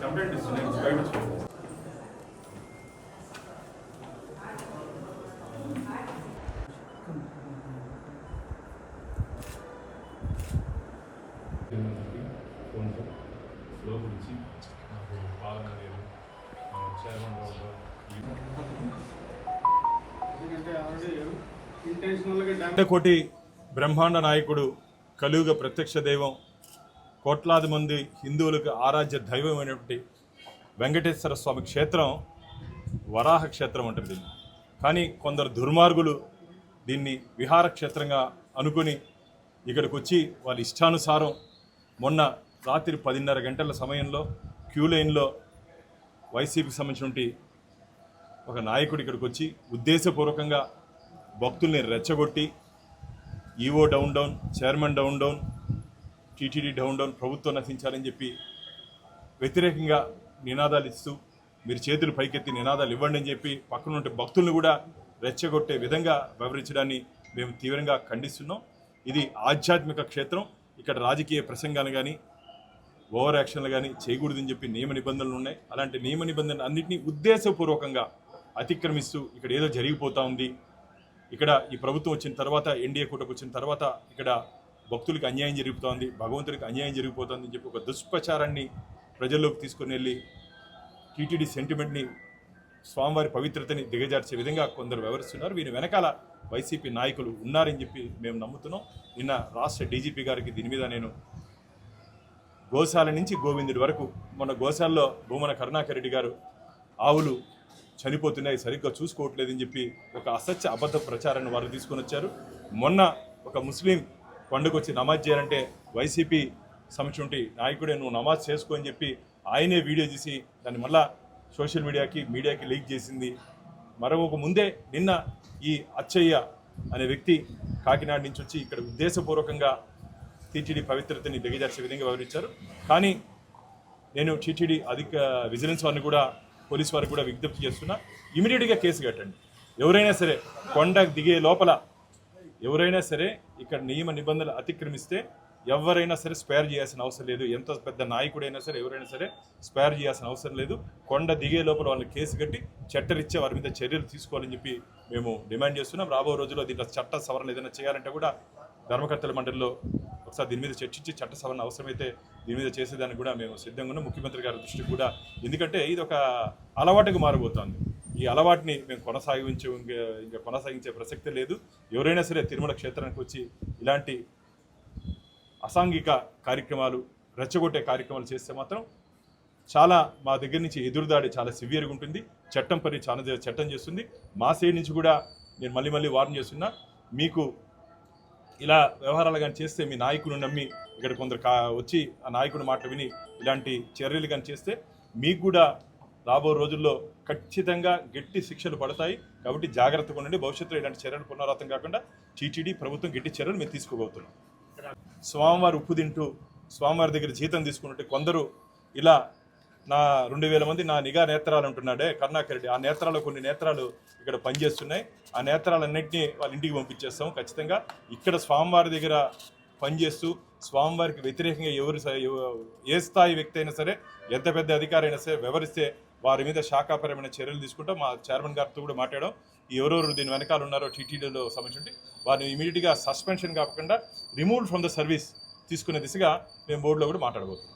Complaint ఇస్తున్నాను బయట పాలన లేదు బ్రహ్మాండ నాయకుడు కలియుగ ప్రత్యక్ష దైవం. కోట్లాది మంది హిందువులకు ఆరాధ్య దైవమైనటువంటి వెంకటేశ్వర స్వామి క్షేత్రం వరాహ క్షేత్రం అంటారు దీన్ని. కానీ కొందరు దుర్మార్గులు దీన్ని విహార క్షేత్రంగా అనుకుని ఇక్కడికి వచ్చి వాళ్ళ ఇష్టానుసారం మొన్న రాత్రి పదిన్నర గంటల సమయంలో క్యూ లైన్లో వైసీపీకి సంబంధించినటువంటి ఒక నాయకుడు ఇక్కడికి వచ్చి ఉద్దేశపూర్వకంగా భక్తుల్ని రెచ్చగొట్టి EO down down chairman down down TTD down down ప్రభుత్వం నశించాలని చెప్పి వ్యతిరేకంగా నినాదాలు ఇస్తూ మీరు చేతులు పైకెత్తి నినాదాలు ఇవ్వండి అని చెప్పి పక్కన ఉంటే కూడా రెచ్చగొట్టే విధంగా వివరించడాన్ని మేము తీవ్రంగా ఖండిస్తున్నాం. ఇది ఆధ్యాత్మిక క్షేత్రం. ఇక్కడ రాజకీయ ప్రసంగాలు కానీ ఓవర్ యాక్షన్లు కానీ చేయకూడదని చెప్పి నియమ నిబంధనలు ఉన్నాయి. అలాంటి నియమ నిబంధనలు అన్నింటినీ ఉద్దేశపూర్వకంగా అతిక్రమిస్తూ ఇక్కడ ఏదో జరిగిపోతూ ఉంది. ఇక్కడ ఈ ప్రభుత్వం వచ్చిన తర్వాత ఎన్డీఏ కూటకు వచ్చిన తర్వాత ఇక్కడ భక్తులకు అన్యాయం జరుగుతోంది భగవంతుడికి అన్యాయం జరిగిపోతుంది అని చెప్పి ఒక దుష్ప్రచారాన్ని ప్రజల్లోకి తీసుకుని వెళ్ళి టీటీడీ సెంటిమెంట్ని స్వామివారి పవిత్రతని దిగజార్చే విధంగా కొందరు వ్యవహరిస్తున్నారు. వీరి వెనకాల వైసీపీ నాయకులు ఉన్నారని చెప్పి మేము నమ్ముతున్నాం. నిన్న రాష్ట్ర డీజీపీ గారికి దీని మీద నేను గోశాల నుంచి గోవిందుడి వరకు మన గోశాలలో భూమన కరుణాకర్ రెడ్డి గారు ఆవులు చనిపోతున్నాయి సరిగ్గా చూసుకోవట్లేదని చెప్పి ఒక అసత్య అబద్ధ ప్రచారాన్ని వారు తీసుకొని వచ్చారు. మొన్న ఒక ముస్లిం పండుగ వచ్చి నమాజ్ చేయాలంటే వైసీపీ సంబంధించి నాయకుడే నువ్వు నమాజ్ చేసుకో అని చెప్పి ఆయనే వీడియో తీసి దాన్ని మళ్ళా సోషల్ మీడియాకి మీడియాకి లీక్ చేసింది. మరొక ముందే నిన్న ఈ అచ్చయ్య అనే వ్యక్తి కాకినాడ నుంచి వచ్చి ఇక్కడ ఉద్దేశపూర్వకంగా టీటీడీ పవిత్రతని దిగజార్చే విధంగా వివరించారు. కానీ నేను టీటీడీ అధిక విజిలెన్స్ వారిని కూడా పోలీస్ వారికి కూడా విజ్ఞప్తి చేస్తున్నా ఇమీడియట్గా కేసు కట్టండి. ఎవరైనా సరే కొండకు దిగే లోపల ఎవరైనా సరే ఇక్కడ నియమ నిబంధనలు అతిక్రమిస్తే ఎవరైనా సరే స్పేర్ చేయాల్సిన అవసరం లేదు. ఎంత పెద్ద నాయకుడైనా సరే ఎవరైనా సరే స్పేర్ చేయాల్సిన అవసరం లేదు. కొండ దిగే లోపల వాళ్ళని కేసు కట్టి చట్టరిచ్చే వారి మీద చర్యలు తీసుకోవాలని చెప్పి మేము డిమాండ్ చేస్తున్నాం. రాబో రోజుల్లో దీంట్లో చట్ట సవరణ ఏదైనా చేయాలంటే కూడా ధర్మకర్తల మండలిలో ఒకసారి దీని మీద చర్చించి చట్ట సవరణ అవసరమైతే దీని మీద చేసేదానికి కూడా మేము సిద్ధంగా ఉన్నాం. ముఖ్యమంత్రి గారి దృష్టికి కూడా. ఎందుకంటే ఇది ఒక అలవాటుకు మారబోతోంది. ఈ అలవాటుని మేము కొనసాగించే ఇంకా కొనసాగించే ప్రసక్తి లేదు. ఎవరైనా సరే తిరుమల క్షేత్రానికి వచ్చి ఇలాంటి అసాంఘిక కార్యక్రమాలు రెచ్చగొట్టే కార్యక్రమాలు చేస్తే మాత్రం చాలా మా దగ్గర నుంచి ఎదురుదాడి చాలా సివియర్గా ఉంటుంది. చట్టం పని చాలా చట్టం చేస్తుంది. మా సైడ్ నుంచి కూడా నేను మళ్ళీ మళ్ళీ వార్న్ చేస్తున్నా మీకు ఇలా వ్యవహారాలు కానీ చేస్తే మీ నాయకుడు నమ్మి ఇక్కడ కొందరు కా వచ్చి ఆ నాయకుడి మాట విని ఇలాంటి చర్యలు కానీ చేస్తే మీకు కూడా రాబో రోజుల్లో ఖచ్చితంగా గట్టి శిక్షలు పడతాయి. కాబట్టి జాగ్రత్తగా ఉండండి. భవిష్యత్తులో ఇలాంటి చర్యలు పునరావృతం కాకుండా టీటీడీ ప్రభుత్వం గట్టి చర్యలు మేము తీసుకోబోతున్నాం. స్వామివారి ఉప్పు తింటూ స్వామివారి దగ్గర జీతం తీసుకున్నట్టు కొందరు ఇలా నా రెండు వేల మంది నా నిఘా నేత్రాలు అంటున్నాడే కరుణాకర్ రెడ్డి. ఆ నేత్రాలు కొన్ని నేత్రాలు ఇక్కడ పనిచేస్తున్నాయి. ఆ నేత్రాలన్నింటినీ వాళ్ళ ఇంటికి పంపించేస్తాం ఖచ్చితంగా. ఇక్కడ స్వామివారి దగ్గర పనిచేస్తూ స్వామివారికి వ్యతిరేకంగా ఎవరు ఏ స్థాయి వ్యక్తి అయినా సరే ఎంత పెద్ద అధికారైనా సరే వివరిస్తే వారి మీద శాఖాపరమైన చర్యలు తీసుకుంటాం మా చైర్మన్ గారితో కూడా మాట్లాడాం. ఎవరెవరు దీని వెనకాల ఉన్నారో టీటీడీలో సంబంధించి వారిని ఇమీడియట్గా సస్పెన్షన్ కాకుండా రిమూవ్ ఫ్రమ్ ద సర్వీస్ తీసుకునే దిశగా మేము బోర్డులో కూడా మాట్లాడబోతున్నాం.